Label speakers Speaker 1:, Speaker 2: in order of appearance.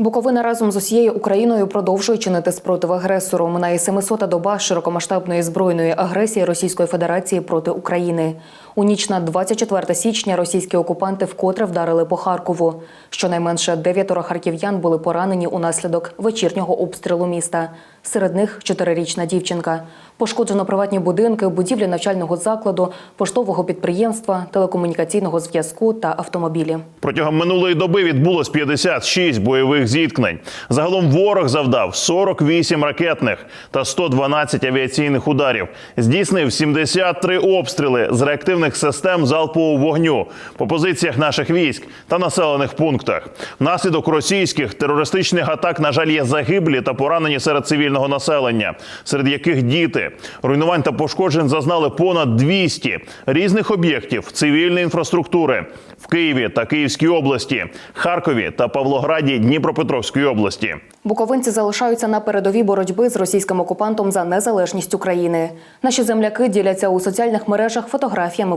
Speaker 1: Буковина разом з усією Україною продовжує чинити спротив агресору. Минає 700-та доба широкомасштабної збройної агресії Російської Федерації проти України. У ніч на 24 січня російські окупанти вкотре вдарили по Харкову. Щонайменше дев'ятеро харків'ян були поранені унаслідок вечірнього обстрілу міста. Серед них чотирирічна дівчинка. Пошкоджено приватні будинки, будівлі навчального закладу, поштового підприємства, телекомунікаційного зв'язку та автомобілі.
Speaker 2: Протягом минулої доби відбулось 56 бойових зіткнень. Загалом ворог завдав 48 ракетних та 112 авіаційних ударів. Здійснив 73 обстріли з реактивних систем залпового вогню по позиціях наших військ та населених пунктах. Внаслідок російських терористичних атак, на жаль, є загиблі та поранені серед цивільного населення, серед яких діти. Руйнувань та пошкоджень зазнали понад 200 різних об'єктів цивільної інфраструктури в Києві та Київській області, Харкові та Павлограді Дніпропетровської області.
Speaker 1: Буковинці залишаються на передовій боротьби з російським окупантом за незалежність України. Наші земляки діляться у соціальних мережах фотографіями